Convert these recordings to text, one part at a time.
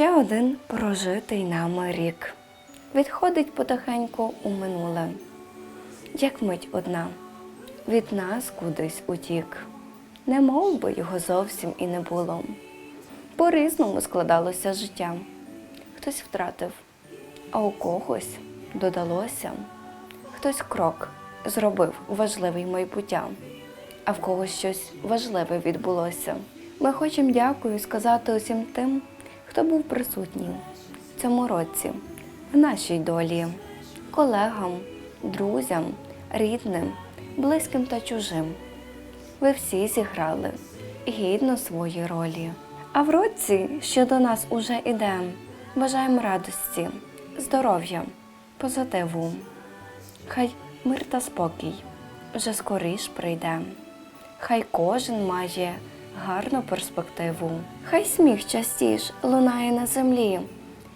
один прожитий нами рік відходить потихеньку у минуле, як мить одна, від нас кудись утік, не мов би його зовсім і не було. По-різному складалося життя. Хтось втратив, а у когось додалося. Хтось крок зробив важливий майбуття, а в когось щось важливе відбулося. Ми хочемо дякую сказати усім тим, хто був присутній в цьому році, в нашій долі, колегам, друзям, рідним, близьким та чужим. Ви всі зіграли гідно свої ролі. А в році, що до нас уже іде, бажаємо радості, здоров'я, позитиву. Хай мир та спокій вже скоріш прийде. Хай кожен має гарну перспективу. Хай сміх частіш лунає на землі,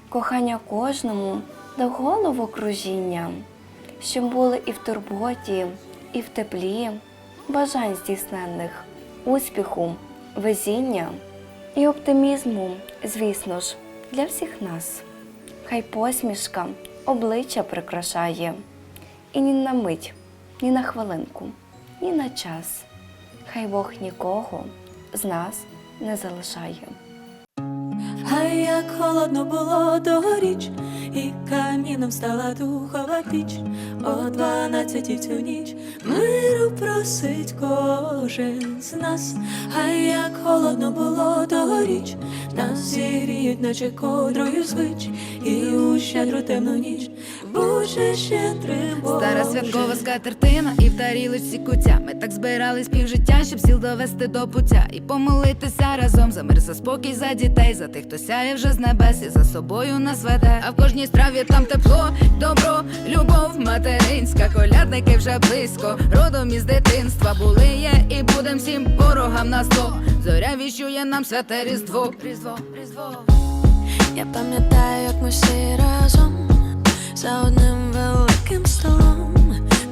кохання кожному до голову кружіння, щоб були і в турботі, і в теплі, бажань здійсненних, успіху, везіння і оптимізму, звісно ж, для всіх нас. Хай посмішка обличчя прикрашає, і ні на мить, ні на хвилинку, ні на час. Хай Бог нікого з нас не залишає. Хай як холодно було тогоріч, і каміном стала духова піч. О дванадцятій цю ніч миру просить кожен з нас. Хай як холодно було тогоріч, нас зігріють, наче кодрою звич, і у щедру темну ніч буде щедрим Стара святкова скатертина і в тарілочці куття. Ми так збирались півжиття, щоб сіл довести до пуття і помолитися разом за мир, за спокій, за дітей, за тих, хто сяє вже з небес і за собою нас веде. А в кожній страві там тепло, добро, любов материнська, колядники вже близько, родом із дитинства були є і будем всім ворогам на зло. Зоря віщує нам святе різдво. Різдво, різдво. Я пам'ятаю, як ми всі разом за одним великим столом,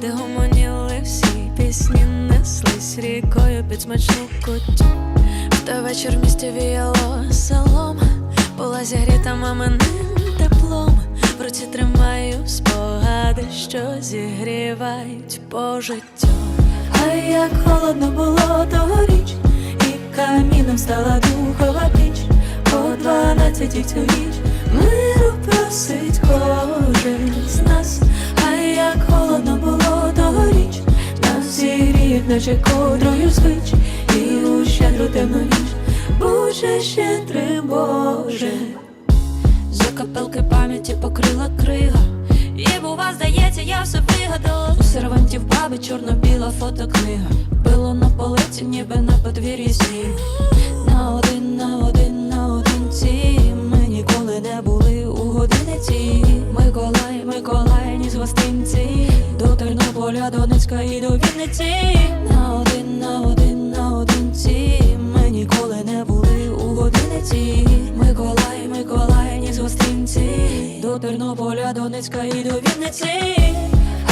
де гомоніли всі пісні, неслись рікою під смачну куттю. В той вечір в місті віяло селом, була зігріта маминим теплом. В руці тримаю спогади, що зігрівають по життю. А як холодно було тогоріч, і каміном стала духова піч. О дванадцятій цю ніч миру просить кожен наче кодрою звич, і у щедру темну ніч Боже щедрим Боже. Закапелки пам'яті покрила крига. І бува, здається, я все вигадала. У сервантів баби чорно-біла фотокнига. Било на полиці, ніби на подвір'ї сніг. На один, на один, на одинці. Ми ніколи не були у годиниці. Миколай, Миколай, ні з гостинці. До Тернополя, Донецька і до Вінниці. Миколай, Миколай, ні гостинці. До Тернополя, Донецька і до Вінниці.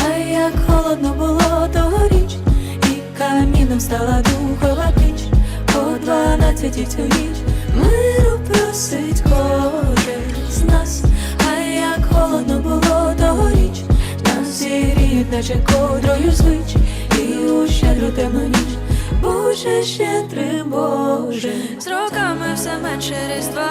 А як холодно було тогоріч, і каміном стала духова піч. О дванадцятій цю ніч миру просить кожен з нас. А як холодно було тогоріч, нас зігріють, наче кодрою звич, і у щедру темну ніч. Боже щедрим Боже, з роками все менше різдва,